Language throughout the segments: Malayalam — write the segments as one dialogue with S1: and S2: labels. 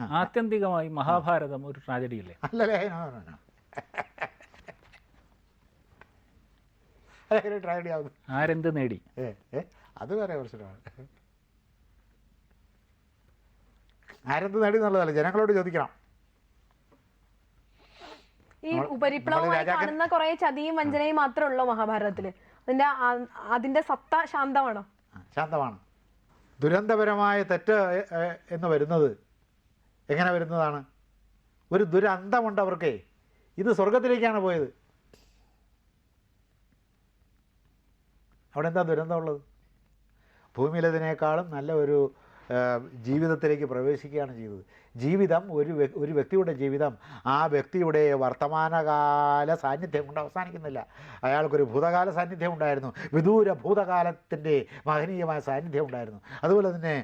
S1: ആത്യന്തികമായി മഹാഭാരതം ഒരു ട്രാജഡി അല്ലേ
S2: അല്ലല്ലേ അതെങ്ങനെ ട്രാജഡി ആവുന്നു?
S1: ആരെന്ത് നേടി?
S2: അത് വേറെ പ്രശ്നമാണ്. ആരെന്ത് നേടി എന്നുള്ളതല്ല ജനങ്ങളോട് ചോദിക്കണം.
S3: ഈ ഉപരിപ്ലവമായി കാണുന്ന കുറെ ചതിയും വഞ്ചനയും മാത്രമേ ഉള്ളൂ മഹാഭാരതത്തിൽ. അതിന്റെ അതിന്റെ സത്ത ശാന്തമാണോ?
S2: ശാന്തമാണ്. ദുരന്തപരമായ തെറ്റ് എന്ന് വരുന്നത് എങ്ങനെ വരുന്നതാണ്? ഒരു ദുരന്തമുണ്ട് അവർക്ക് ഇത് സ്വർഗത്തിലേക്കാണ് പോയത്. അവിടെ എന്താ ദുരന്തമുള്ളത്? ഭൂമിയിലതിനേക്കാളും നല്ല ഒരു ജീവിതത്തിലേക്ക് പ്രവേശിക്കുകയാണ് ചെയ്തത്. ജീവിതം ഒരു ഒരു വ്യക്തിയുടെ ജീവിതം ആ വ്യക്തിയുടെ വർത്തമാനകാല സാന്നിധ്യം കൊണ്ട് അവസാനിക്കുന്നില്ല. അയാൾക്കൊരു ഭൂതകാല സാന്നിധ്യം ഉണ്ടായിരുന്നു. വിദൂര ഭൂതകാലത്തിന്റെ മഹനീയമായ സാന്നിധ്യം ഉണ്ടായിരുന്നു. അതുപോലെ തന്നെ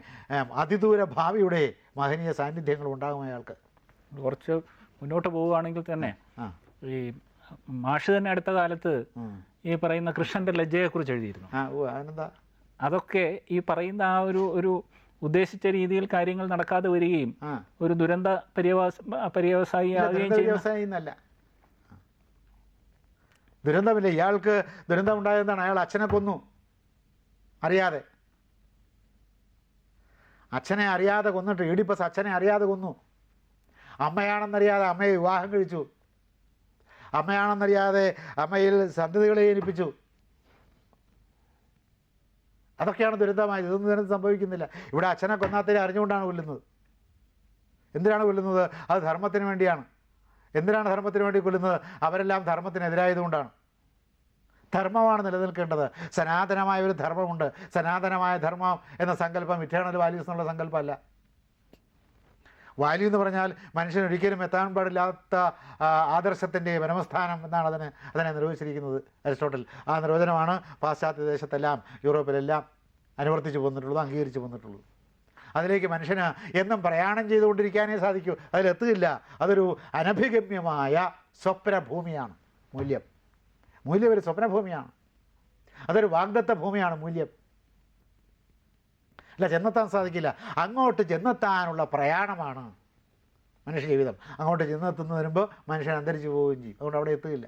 S2: അതിദൂര ഭാവിയുടെ മഹനീയ സാന്നിധ്യങ്ങൾ ഉണ്ടാകും അയാൾക്ക്.
S1: കുറച്ച് മുന്നോട്ട് പോവുകയാണെങ്കിൽ തന്നെ ഈ മാഷ് തന്നെ അടുത്ത കാലത്ത് ഈ പറയുന്ന കൃഷ്ണന്റെ ലജ്ജയെക്കുറിച്ച് എഴുതിയിരുന്നു. അതൊക്കെ ഈ പറയുന്ന ആ ഒരു ഒരു ഉദ്ദേശിച്ച രീതിയിൽ കാര്യങ്ങൾ നടക്കാതെ വരികയും ഒരു ദുരന്ത പര്യവാസ പര്യവസായി ആവുകയും
S2: ദുരന്തമില്ല? ഇയാൾക്ക് ദുരന്തം ഉണ്ടായതെന്നാണ് അയാൾ അച്ഛനെ കൊന്നു. അറിയാതെ. അച്ഛനെ അറിയാതെ കൊന്നിട്ട് ഈഡിപ്പസ് അച്ഛനെ അറിയാതെ കൊന്നു. അമ്മയാണെന്നറിയാതെ അമ്മയെ വിവാഹം കഴിച്ചു. അമ്മയാണെന്നറിയാതെ അമ്മയിൽ സന്തതികളെ ജനിപ്പിച്ചു. അതൊക്കെയാണ് ദുരന്തമായത് ഇതൊന്നും ദുരന്തം സംഭവിക്കുന്നില്ല. ഇവിടെ അച്ഛനെ കൊന്നാത്തരെ അറിഞ്ഞുകൊണ്ടാണ് കൊല്ലുന്നത്. എന്തിനാണ് കൊല്ലുന്നത്? അത് ധർമ്മത്തിന് വേണ്ടിയാണ്. എന്തിനാണ് ധർമ്മത്തിന് വേണ്ടി കൊല്ലുന്നത്? അവരെല്ലാം ധർമ്മത്തിനെതിരായതുകൊണ്ടാണ്. ധർമ്മമാണ് നിലനിൽക്കേണ്ടത്. സനാതനമായ ഒരു ധർമ്മമുണ്ട്. സനാതനമായ ധർമ്മം എന്ന സങ്കല്പം ഇറ്റേണൽ വാല്യൂസ് എന്നുള്ള സങ്കല്പമല്ല. വാല്യൂ എന്ന് പറഞ്ഞാൽ മനുഷ്യൻ ഒരിക്കലും എത്താൻ പാടില്ലാത്ത ആദർശത്തിന്റെ പരമസ്ഥാനം എന്നാണ് അതിനെ അതിനെ നിർവചിച്ചിരിക്കുന്നത് അരിസ്റ്റോട്ടൽ. ആ നിർവചനമാണ് പാശ്ചാത്യ ദേശത്തെല്ലാം യൂറോപ്പിലെല്ലാം അനുവർത്തിച്ച് പോന്നിട്ടുള്ളത് അംഗീകരിച്ച് പോന്നിട്ടുള്ളത്. അതിലേക്ക് മനുഷ്യന് എന്നും പ്രയാണം ചെയ്തുകൊണ്ടിരിക്കാനേ സാധിക്കൂ. അതിലെത്തുകയില്ല. അതൊരു അനഭിഗമ്യമായ സ്വപ്നഭൂമിയാണ് മൂല്യം. മൂല്യം ഒരു സ്വപ്നഭൂമിയാണ്. അതൊരു വാഗ്ദത്ത ഭൂമിയാണ് മൂല്യം. അല്ല ചെന്നെത്താൻ സാധിക്കില്ല. അങ്ങോട്ട് ചെന്നെത്താനുള്ള പ്രയാണമാണ് മനുഷ്യ ജീവിതം. അങ്ങോട്ട് ചെന്നെത്തുന്ന വരുമ്പോൾ മനുഷ്യൻ അന്തരിച്ചു പോവുകയും ചെയ്യും. അതുകൊണ്ട് അവിടെ എത്തുകയില്ല.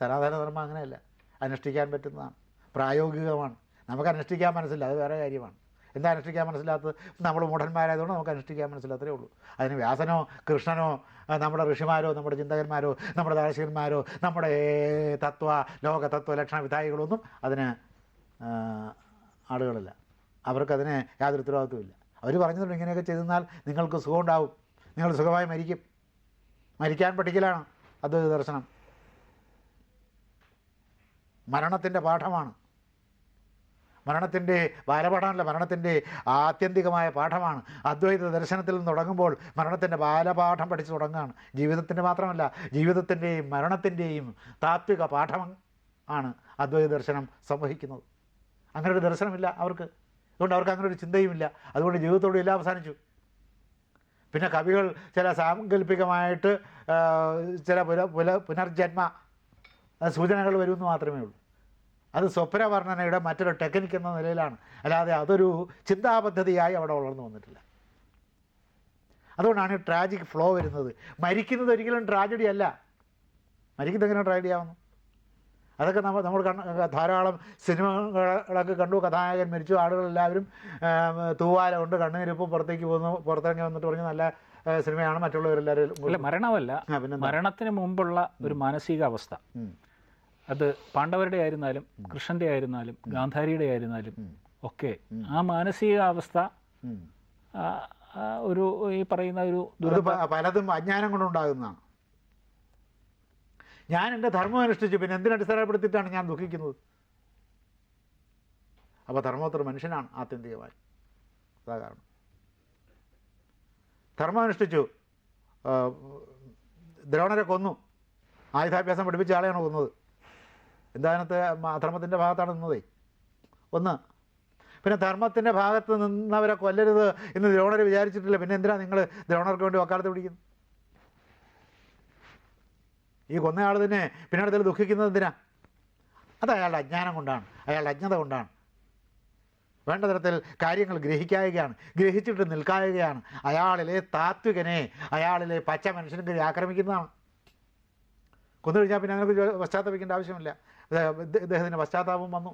S2: സനാതന ധർമ്മം അങ്ങനെയല്ല. അനുഷ്ഠിക്കാൻ പറ്റുന്നതാണ്. പ്രായോഗികമാണ്. നമുക്ക് അനുഷ്ഠിക്കാൻ മനസ്സില്ല. അത് വേറെ കാര്യമാണ്. എന്താ അനുഷ്ഠിക്കാൻ മനസ്സിലാത്തത്? നമ്മൾ മൂഢന്മാരായതുകൊണ്ട് നമുക്ക് അനുഷ്ഠിക്കാൻ മനസ്സിലാത്തതേ ഉള്ളൂ. അതിന് വ്യാസനോ കൃഷ്ണനോ നമ്മുടെ ഋഷിമാരോ നമ്മുടെ ചിന്തകന്മാരോ നമ്മുടെ ദാർശനികന്മാരോ നമ്മുടെ തത്വ ലോക തത്വ ലക്ഷണ വിധായികളൊന്നും അതിന് ആളുകളില്ല. അവർക്കതിന് യാതൊരു ഉത്തരവാദിത്വമില്ല അവർ പറഞ്ഞിട്ടുണ്ട് ഇങ്ങനെയൊക്കെ ചെയ്തെന്നാൽ നിങ്ങൾക്ക് സുഖം ഉണ്ടാവും നിങ്ങൾ സുഖമായി മരിക്കും. മരിക്കാൻ പഠിക്കലാണ് അദ്വൈത ദർശനം. മരണത്തിന്റെ പാഠമാണ്. മരണത്തിന്റെ ബാലപാഠമല്ല മരണത്തിന്റെ ആത്യന്തികമായ പാഠമാണ്. അദ്വൈത ദർശനത്തിൽ നിന്ന് തുടങ്ങുമ്പോൾ മരണത്തിന്റെ ബാലപാഠം പഠിച്ചു തുടങ്ങുകയാണ്. ജീവിതത്തിന്റെ മാത്രമല്ല ജീവിതത്തിന്റെയും മരണത്തിന്റെയും താത്വിക പാഠം ആണ് അദ്വൈത ദർശനം സംവഹിക്കുന്നത്. അങ്ങനെ ഒരു ദർശനമില്ല അവർക്ക്. അതുകൊണ്ട് അവർക്ക് അങ്ങനെ ഒരു ചിന്തയുമില്ല. അതുകൊണ്ട് ജീവിതത്തോട് എല്ലാം അവസാനിച്ചു. പിന്നെ കവികൾ ചില സാങ്കല്പികമായിട്ട് ചില പുല പുല പുനർജന്മ സൂചനകൾ വരുമെന്ന് മാത്രമേ ഉള്ളൂ. അത് സ്വപ്നവർണനയുടെ മറ്റൊരു ടെക്നിക്ക് എന്ന നിലയിലാണ്. അല്ലാതെ അതൊരു ചിന്താപദ്ധതിയായി അവിടെ വളർന്നു വന്നിട്ടില്ല. അതുകൊണ്ടാണ് ട്രാജിക് ഫ്ലോ വരുന്നത്. മരിക്കുന്നത് ഒരിക്കലും ട്രാജഡി അല്ല മരിക്കുന്നത് എങ്ങനെ ട്രാജഡി ആവുന്നു അതൊക്കെ നമ്മൾ നമ്മൾ കണ്ട ധാരാളം സിനിമകളൊക്കെ കണ്ടു. കഥാനായകൻ മരിച്ചു. ആളുകളെല്ലാവരും ആം, തൂവാല കൊണ്ട് കണ്ണുനിരപ്പ് പുറത്തേക്ക് പോകുന്നു പുറത്തിറങ്ങി വന്നിട്ട് പറഞ്ഞു നല്ല സിനിമയാണ് മറ്റുള്ളവരെല്ലാവരും
S1: അല്ല മരണമല്ല? മരണത്തിന് മുമ്പുള്ള ഒരു മാനസിക
S2: അവസ്ഥ
S1: അത് പാണ്ഡവരുടെ ആയിരുന്നാലും കൃഷ്ണന്റെ ആയിരുന്നാലും ഗാന്ധാരിയുടെ ആയിരുന്നാലും ഒക്കെ ആ മാനസികാവസ്ഥ ഒരു ഈ പറയുന്ന ഒരു
S2: പലതും അജ്ഞാനം കൊണ്ടുണ്ടാകുന്നതാണ്. ഞാൻ എന്റെ ധർമ്മം അനുഷ്ഠിച്ചു. പിന്നെ എന്തിനടിസ്ഥാനപ്പെടുത്തിയിട്ടാണ് ഞാൻ ദുഃഖിക്കുന്നത്? അപ്പോൾ ധർമ്മോത്തര മനുഷ്യനാണ് ആത്യന്തികമായി. അതാ കാരണം. ധർമ്മം അനുഷ്ഠിച്ചു. ദ്രോണരെ കൊന്നു. ആയുധാഭ്യാസം പഠിപ്പിച്ച ആളെയാണ് കൊന്നത്. എന്താനത്തെ അധർമ്മത്തിന്റെ ഭാഗത്താണ് നിന്നതേ? ഒന്ന്. പിന്നെ ധർമ്മത്തിന്റെ ഭാഗത്ത് നിന്നവരെ കൊല്ലരുത് എന്ന് ദ്രോണർ വിചാരിച്ചിട്ടില്ല. പിന്നെ എന്തിനാണ് നിങ്ങൾ ദ്രോണർക്ക് വേണ്ടി വക്കാലത്ത് പിടിക്കുന്നത് ഈ കൊന്നയാൾ തന്നെ പിന്നീട് ഇതിൽ ദുഃഖിക്കുന്നത് എന്തിനാ? അത് അയാളുടെ അജ്ഞാനം കൊണ്ടാണ് അയാളുടെ അജ്ഞത കൊണ്ടാണ്. വേണ്ട തരത്തിൽ കാര്യങ്ങൾ ഗ്രഹിക്കായുകയാണ് ഗ്രഹിച്ചിട്ട് നിൽക്കായുകയാണ്. അയാളിലെ താത്വികനെ അയാളിലെ പച്ച മനുഷ്യനും കയറി ആക്രമിക്കുന്നതാണ്. കൊന്നു കഴിഞ്ഞാൽ പിന്നെ അങ്ങനെ പശ്ചാത്തപിക്കേണ്ട ആവശ്യമില്ല. ഇദ്ദേഹത്തിന്റെ പശ്ചാത്താപം വന്നു.